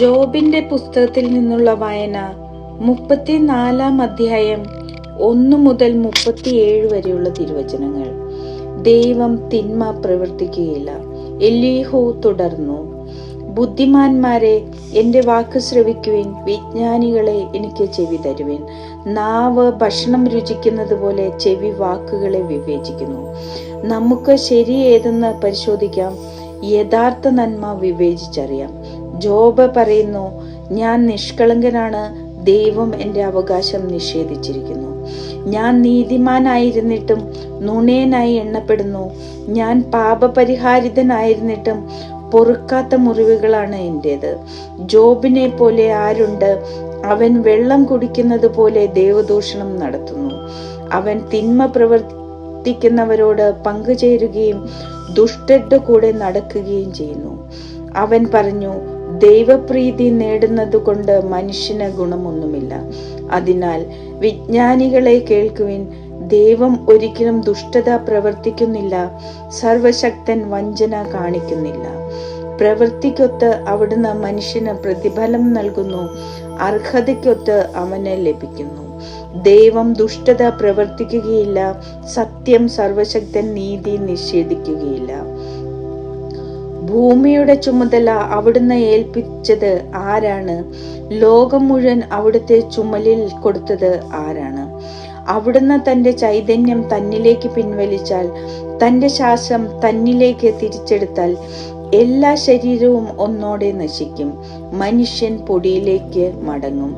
ജോബിന്റെ പുസ്തകത്തിൽ നിന്നുള്ള വായന മുപ്പത്തിനാലാം അധ്യായം ഒന്നു മുതൽ മുപ്പത്തിയേഴ് വരെയുള്ള തിരുവചനങ്ങൾ. ദൈവം തിന്മ പ്രവർത്തിക്കുകയില്ല. എലീഹു തുടർന്നു ബുദ്ധിമാന്മാരെ എന്റെ വാക്ക് ശ്രവിക്കുവിൻ വിജ്ഞാനികളെ എനിക്ക് ചെവി തരുവിൻ. നാവ് ഭക്ഷണം രുചിക്കുന്നത് പോലെ ചെവി വാക്കുകളെ വിവേചിക്കുന്നു. നമുക്ക് ശരി ഏതെന്ന് പരിശോധിക്കാം. യഥാർത്ഥ നന്മ വിവേചിച്ചറിയാം. ജോബ് പറയുന്നു ഞാൻ നിഷ്കളങ്കനാണ് ദൈവം എന്റെ അവകാശം നിഷേധിച്ചിരിക്കുന്നു. ഞാൻ നീതിമാനായിരുന്നിട്ടും നുണയനായി എണ്ണപ്പെടുന്നു. ഞാൻ പാപപരിഹാരിതനായിരുന്നിട്ടും പൊറുക്കാത്ത മുറിവുകളാണ് എന്റേത്. ജോബിനെ പോലെ ആരുണ്ട്? അവൻ വെള്ളം കുടിക്കുന്നത് പോലെ ദേവദൂഷണം നടത്തുന്നു. അവൻ തിന്മ പ്രവർത്തിക്കുന്നവരോട് പങ്കുചേരുകയും ദുഷ്ടരുടെ കൂടെ നടക്കുകയും ചെയ്യുന്നു. അവൻ പറഞ്ഞു ദൈവപ്രീതി നേടുന്നത് കൊണ്ട് മനുഷ്യന് ഗുണമൊന്നുമില്ല. അതിനാൽ വിജ്ഞാനികളെ കേൾക്കുവിൻ. ദൈവം ഒരിക്കലും ദുഷ്ടത പ്രവർത്തിക്കുന്നില്ല. സർവശക്തൻ വഞ്ചന കാണിക്കുന്നില്ല. പ്രവൃത്തിക്കൊത്ത് അവിടുന്ന് മനുഷ്യന് പ്രതിഫലം നൽകുന്നു. അർഹതയ്ക്കൊത്ത് അവന് ലഭിക്കുന്നു. ദൈവം ദുഷ്ടത പ്രവർത്തിക്കുകയില്ല സത്യം സർവശക്തൻ നീതി നിഷേധിക്കുകയില്ല. ഭൂമിയുടെ ചുമതല അവിടുന്ന് ഏൽപ്പിച്ചത് ആരാണ്? ലോകം മുഴുവൻ അവിടുത്തെ ചുമലിൽ കൊടുത്തത് ആരാണ്? അവിടുന്ന് തന്റെ ചൈതന്യം തന്നിലേക്ക് പിൻവലിച്ചാൽ തന്റെ ശ്വാസം തന്നിലേക്ക് തിരിച്ചെടുത്താൽ എല്ലാ ശരീരവും ഒന്നോടെ നശിക്കും മനുഷ്യൻ പൊടിയിലേക്ക് മടങ്ങും.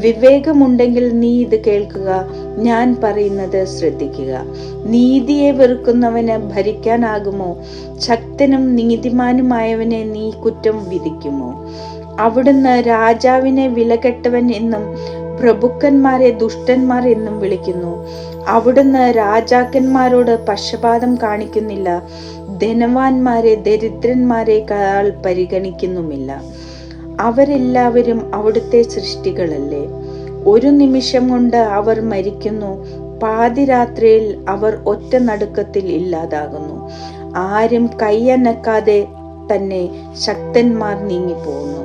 വിവേകമുണ്ടെങ്കിൽ നീ ഇത് കേൾക്കുക. ഞാൻ പറയുന്നത് ശ്രദ്ധിക്കുക. നീതിയെ വെറുക്കുന്നവന് ഭരിക്കാനാകുമോ? ശക്തനും നീതിമാനുമായവനെ നീ കുറ്റം വിധിക്കുമോ? അവിടുന്ന് രാജാവിനെ വിലകെട്ടവൻ എന്നും പ്രഭുക്കന്മാരെ ദുഷ്ടന്മാർ എന്നും വിളിക്കുന്നു. അവിടുന്ന് രാജാക്കന്മാരോട് പക്ഷപാതം കാണിക്കുന്നില്ല. ധനവാന്മാരെ ദരിദ്രന്മാരെക്കാൾ പരിഗണിക്കുന്നുമില്ല. അവരെല്ലാവരും അവിടുത്തെ സൃഷ്ടികളല്ലേ? ഒരു നിമിഷം കൊണ്ട് അവർ മരിക്കുന്നു. പാതിരാത്രിയിൽ അവർ ഒറ്റ നടുക്കത്തിൽ ഇല്ലാതാകുന്നു. ആരും കൈയനക്കാതെ തന്നെ ശക്തന്മാർ നീങ്ങിപ്പോകുന്നു.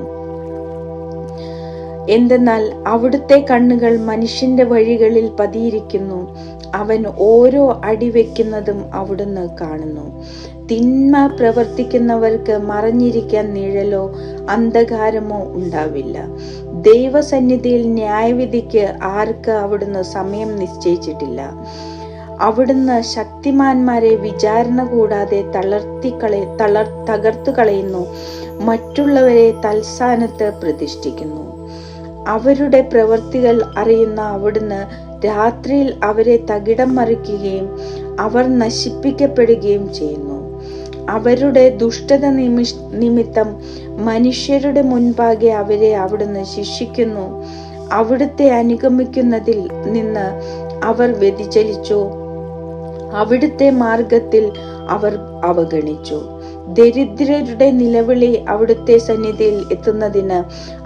എന്തെന്നാൽ അവിടുത്തെ കണ്ണുകൾ മനുഷ്യന്റെ വഴികളിൽ പതിയിരിക്കുന്നു. അവൻ ഓരോ അടി വെക്കുന്നതും അവിടുന്ന് കാണുന്നു. തിന്മ പ്രവർത്തിക്കുന്നവർക്ക് മറഞ്ഞിരിക്കാൻ നിഴലോ അന്ധകാരമോ ഉണ്ടാവില്ല. ദൈവസന്നിധിയിൽ ന്യായവിധിക്ക് ആർക്ക് അവിടുന്ന് സമയം നിശ്ചയിച്ചിട്ടില്ല? അവിടുന്ന് ശക്തിമാന്മാരെ വിചാരണ കൂടാതെ തളർത്തിക്കളെ തളർ തകർത്തു കളയുന്നു. മറ്റുള്ളവരെ തൽസ്ഥാനത്ത് പ്രതിഷ്ഠിക്കുന്നു. അവരുടെ പ്രവൃത്തികൾ അറിയുന്ന അവിടുന്ന് രാത്രിയിൽ അവരെ തകിടം മറിക്കുകയും അവർ നശിപ്പിക്കപ്പെടുകയും ചെയ്യുന്നു. അവരുടെ ദുഷ്ടത നിമിഷ നിമിത്തം മനുഷ്യരുടെ മുൻപാകെ അവരെ അവിടുന്ന് ശിക്ഷിക്കുന്നു. അവിടുത്തെ അനുഗമിക്കുന്നതിൽ നിന്ന് അവർ വ്യതിചലിച്ചു. അവിടുത്തെ മാർഗത്തിൽ അവർ അവഗണിച്ചു. ദരിദ്രരുടെ നിലവിളി അവിടുത്തെ സന്നിധിയിൽ എത്തുന്നതിന്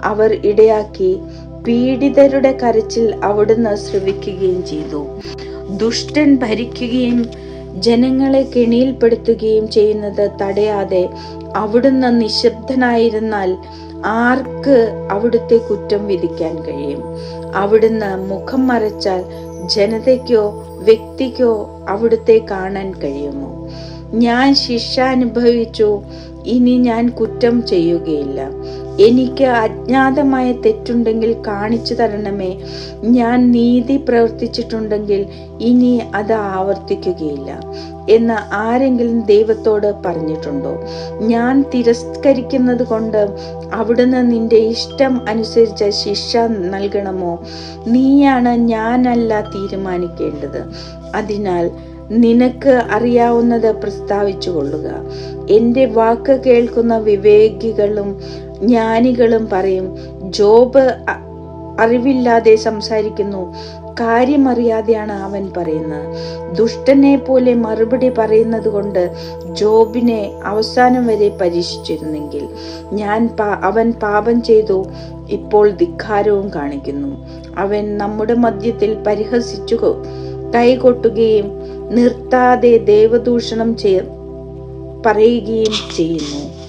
അവർ ഇടയാക്കി. പീഡിതരുടെ കരച്ചിൽ അവിടുന്ന് ശ്രവിക്കുകയും ചെയ്തു. ദുഷ്ടൻ ഭരിക്കുകയും ജനങ്ങളെ കെണിയിൽപ്പെടുത്തുകയും ചെയ്യുന്നത് തടയാതെ അവിടുന്ന് നിശബ്ദനായിരുന്നാൽ ആർക്ക് അവിടുത്തെ കുറ്റം വിധിക്കാൻ കഴിയും? അവിടുന്ന് മുഖം മറച്ചാൽ ജനതയ്ക്കോ വ്യക്തിക്കോ അവിടുത്തെ കാണാൻ കഴിയുമോ? ഞാൻ ശിക്ഷ അനുഭവിച്ചു ഇനി ഞാൻ കുറ്റം ചെയ്യുകയില്ല. എനിക്ക് അജ്ഞാതമായ തെറ്റുണ്ടെങ്കിൽ കാണിച്ചു തരണമേ. ഞാൻ നീതി പ്രവർത്തിച്ചിട്ടുണ്ടെങ്കിൽ ഇനി അത് ആവർത്തിക്കുകയില്ല എന്ന് ആരെങ്കിലും ദൈവത്തോട് പറഞ്ഞിട്ടുണ്ടോ? ഞാൻ തിരസ്കരിക്കുന്നത് കൊണ്ട് അവിടുന്ന് നിന്റെ ഇഷ്ടം അനുസരിച്ച ശിക്ഷ നൽകണമോ? നീയാണ് ഞാനല്ല തീരുമാനിക്കേണ്ടത്. അതിനാൽ നിനക്ക് അറിയാവുന്നത് പ്രസ്താവിച്ചു കൊള്ളുക. എന്റെ വാക്ക് കേൾക്കുന്ന വിവേകികളും ജ്ഞാനികളും പറയും ജോബ് അറിവില്ലാതെ സംസാരിക്കുന്നു. കാര്യമറിയാതെയാണ് അവൻ പറയുന്നത്. ദുഷ്ടനെ പോലെ മറുപടി പറയുന്നത് കൊണ്ട് ജോബിനെ അവസാനം വരെ പരീക്ഷിച്ചിരുന്നെങ്കിൽ ഞാൻ അവൻ പാപം ചെയ്തു. ഇപ്പോൾ ധിക്കാരവും കാണിക്കുന്നു. അവൻ നമ്മുടെ മധ്യത്തിൽ പരിഹസിച്ചു കൈകൊട്ടുകയും നിർത്താതെ ദേവദൂഷണം ചെയ്യ പറയുകയും ചെയ്യുന്നു.